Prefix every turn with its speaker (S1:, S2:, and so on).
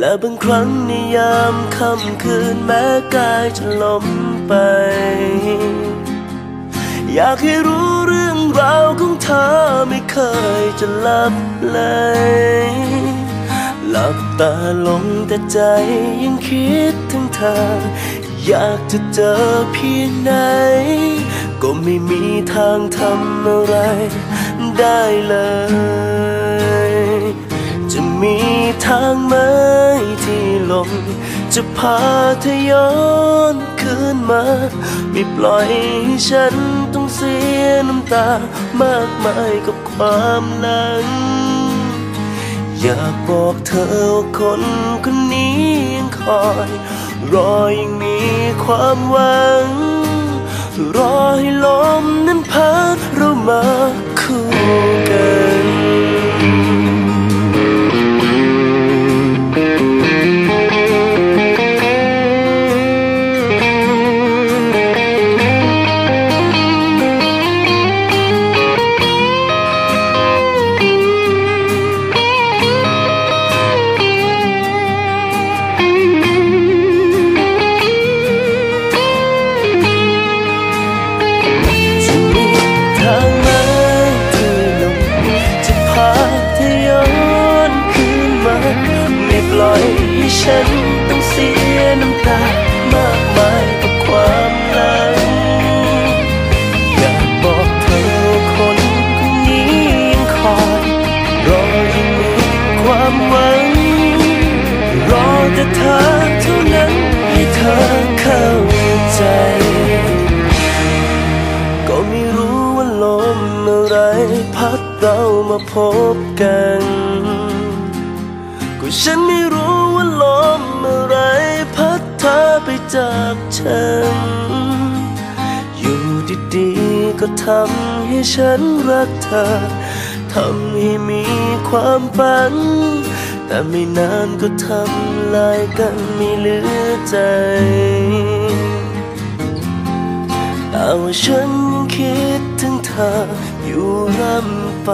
S1: และบางครั้งในยามค่ำคืนแม้กายจะล้มไป อยากให้รู้เรื่องราวของเธอไม่เคยจะหลับเลยหลับตาลงแต่ใจยังคิดถึงเธอ อยากจะเจอเพียงไหน ก็ไม่มีทางทำอะไรได้เลย จะมีทางไหม ที่ลม จะพาเธอย้อนคืนมา ไม่ปล่อยให้ฉันต้องเสียน้ำตามากมายกับความหลัง อยากบอกเธอว่าคนคนนี้ยังคอย รอยังมีความหวัง รอให้ลมนั้นพัดเรามา ล่อยให้ฉันต้องเสียน้ำตามากมายกับความหลังอยากบอกเธอคนคนนี้ยังคอยรอยังมีความหวัง รอแต่เธอเท่านั้นให้เธอเข้าใจ ก็ไม่รู้ว่าลมอะไรพัดเรามาพบกัน ก็ฉันไม่รู้ว่าลมอะไรพัดเธอไปจากฉัน อยู่ดีๆก็ทำให้ฉันรักเธอ ทำให้มีความฝัน แต่ไม่นานก็ทำลายกันไม่เหลือใจแต่ว่าฉันยังคิดถึงเธออยู่ร่ำไป